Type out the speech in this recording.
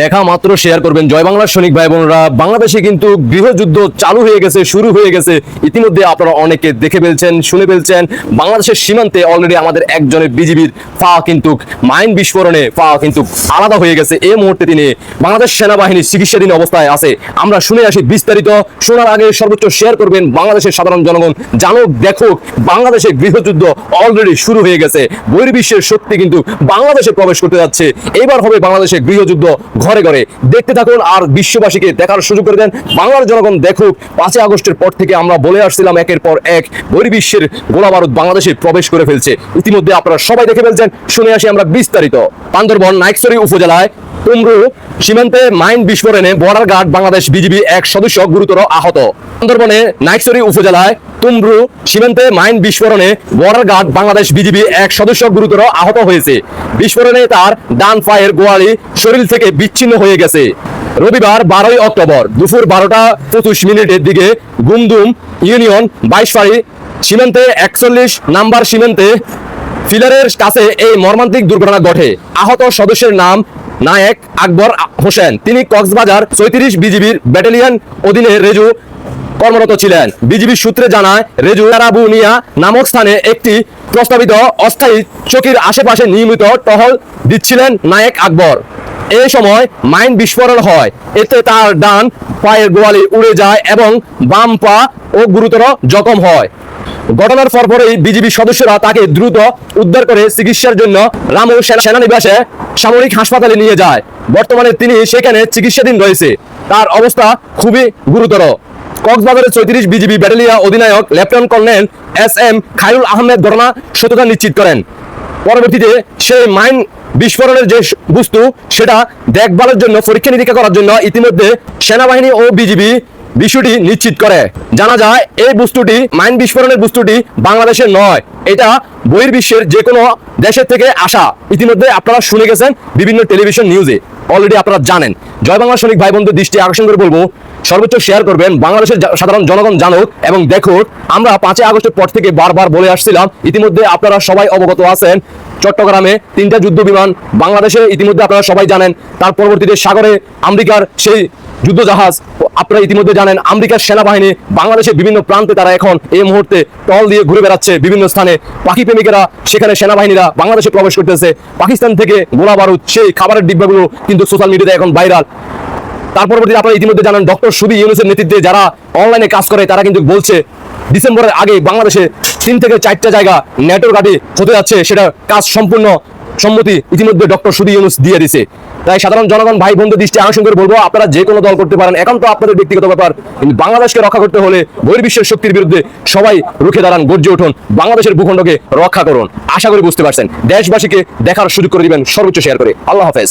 দেখা মাত্র শেয়ার করবেন জয় বাংলার সৈনিক ভাই বোনরা। বাংলাদেশে কিন্তু গৃহযুদ্ধ চালু হয়ে গেছে, শুরু হয়ে গেছে। ইতিমধ্যে আপনারা অনেকে দেখে ফেলছেন, শুনে ফেলছেন। বাংলাদেশের সীমান্তে অলরেডি আমাদের একজনের বিজিবির পা কিন্তু মাইন বিস্ফোরণে পা কিন্তু আলাদা হয়ে গেছে। এই মুহূর্তে তিনি বাংলাদেশ সেনাবাহিনীর চিকিৎসাধীন অবস্থায় আছে। আমরা শুনে আসি বিস্তারিত। শোনার আগে সর্বোচ্চ শেয়ার করবেন বাংলাদেশের সাধারণ জনগণ। জানুক, দেখুক, বাংলাদেশে গৃহযুদ্ধ অলরেডি শুরু হয়ে গেছে। বহির্বিশ্বের শক্তি কিন্তু বাংলাদেশে প্রবেশ করতে যাচ্ছে। এবার হবে বাংলাদেশে গৃহযুদ্ধ ঘরে ঘরে দেখতে থাকুন আর বিশ্ববাসীকে দেখার সুযোগ করে দেন। বাংলার জনগণ দেখুক, পাঁচই আগস্টের পর থেকে আমরা বলে আসছিলাম একের পর এক বহির্বিশ্বের গোলা বাংলাদেশে প্রবেশ করে ফেলছে। ইতিমধ্যে আপনারা সবাই দেখে ফেলছেন। শুনে আসি আমরা বিস্তারিত। বান্দরবন নাইকসরি উপজেলায় কুমরু সীমান্তে মাইন বিস্ফোরণে বর্ডার গার্ড বাংলাদেশ বিজিবি এক সদস্য গুরুতর আহত। সুন্দরবনে নাইকসরি উপজেলায় তুমরু সীমান্তে মাইন বিস্ফোরণে বর্ডার গার্ড বাংলাদেশ বিজিবি এক সদস্য গুরুতর আহত হয়েছে। বিস্ফোরণে তার ডান পায়ের গোয়ালি শরীর থেকে বিচ্ছিন্ন হয়ে গেছে। রবিবার বারোই অক্টোবর দুপুর বারোটা পঁচিশ মিনিটের দিকে গুমদুম ইউনিয়ন বাইশ ফাড়ি সীমান্তে একচল্লিশ নাম্বার সীমান্তে ফিলারের কাছে এই মর্মান্তিক দুর্ঘটনা ঘটে। আহত সদস্যের নাম নায়েক আকবর হোসেন। তিনি কক্সবাজার চৌত্রিশ বিজিবির ব্যাটালিয়ন অধীনে রেজু কর্মরত ছিলেন। বিজিবি সূত্রে জানায়, রেজু রাবুনিয়া নামক স্থানে একটি প্রস্তাবিত অস্থায়ী চকির আশেপাশে নিয়মিত টহল দিচ্ছিলেন নায়েক আকবর। এই সময় মাইন বিস্ফোরণ হয়। এতে তার ডান পায়ের গোয়ালি উড়ে যায় এবং বাম পা ও গুরুতর জখম হয়। ঘটনার পরপরই বিজিবি সদস্যরা তাকে দ্রুত উদ্ধার করে চিকিৎসার জন্য রামু সেনা সেনানিবাসে সামরিক হাসপাতালে নিয়ে যায়। বর্তমানে তিনি সেখানে চিকিৎসাধীন রয়েছে। তার অবস্থা খুবই গুরুতর। কক্সবাজারের চৌত্রিশ বিজিবি ব্যাটালিয়া অধিনায়ক lieutenant colonel S M Khairul Ahmed ঘটনা সত্যতা নিশ্চিত করেন। পরবর্তীতে সেই মাইন বিস্ফোরণের যে বস্তু, সেটা দেখভালের জন্য পরীক্ষা নিরীক্ষা করার জন্য ইতিমধ্যে সেনাবাহিনী ও বিজিবি বিষয়টি নিশ্চিত করে। জানা যায়, এই বস্তুটি মাইন বিস্ফোরণের বস্তুটি বাংলাদেশের নয়। এটা বহির্বিশ্বের যে কোনো দেশের থেকে আসা। ইতিমধ্যে আপনারা শুনে গেছেন বিভিন্ন টেলিভিশন নিউজে। অলরেডি আপনারা জানেন। জয় বাংলা সৈনিক ভাই বন্ধু দৃষ্টি আকর্ষণ করে বলব, সর্বোচ্চ শেয়ার করবেন বাংলাদেশের সাধারণ জনগণ জানুক এবং দেখুক আমরা পাঁচই আগস্টের পর থেকে বারবার বলে আসছিলাম, ইতিমধ্যে আপনারা সবাই অবগত আছেন, চট্টগ্রামে তিনটা যুদ্ধ বিমান বাংলাদেশে ইতিমধ্যে আপনারা সবাই জানেন, তার পরবর্তীতে সাগরে, আমেরিকার সেই যুদ্ধ জাহাজ আপনারা ইতিমধ্যে জানেন, আমেরিকার সেনাবাহিনী, বাংলাদেশের বিভিন্ন প্রান্তে তারা এখন এই মুহূর্তে টল দিয়ে ঘুরে বেড়াচ্ছে বিভিন্ন স্থানে। পাখি প্রেমিকেরা, সেখানে সেনাবাহিনীরা বাংলাদেশে প্রবেশ করতেছে। পাকিস্তান থেকে গোলা বারুদ, সেই খাবারের ডিব্বাগুলো কিন্তু সোশ্যাল মিডিয়াতে এখন ভাইরাল। তার পরবর্তীতে আপনারা ইতিমধ্যে জানেন, ডক্টর সুবি ইউনুসের নেতৃত্বে যারা অনলাইনে কাজ করে, তারা কিন্তু বলছে, ডিসেম্বরের আগে বাংলাদেশে তিন থেকে চারটা জায়গা নেটওয়ার্ক আদি হতে যাচ্ছে। সেটা কাজ সম্পূর্ণ সম্মতি ইতিমধ্যে ডক্টর সুবি ইউনুস দিয়ে দিছে। তাই সাধারণ জনগণ, ভাই, বন্ধু দৃষ্টি আকর্ষণ করে বলব, আপনারা যে কোনো দল করতে পারেন। এখন তো আপনাদের ব্যক্তিগত ব্যাপার। কিন্তু বাংলাদেশকে রক্ষা করতে হলে বহির্বিশ্বের শক্তির বিরুদ্ধে সবাই রুখে দাঁড়ান, গর্জে উঠুন, বাংলাদেশের ভূখণ্ডকে রক্ষা করুন। আশা করি বুঝতে পারছেন। দেশবাসীকে দেখার সুযোগ করে দিবেন সর্বোচ্চ শেয়ার করে। আল্লাহ হাফেজ।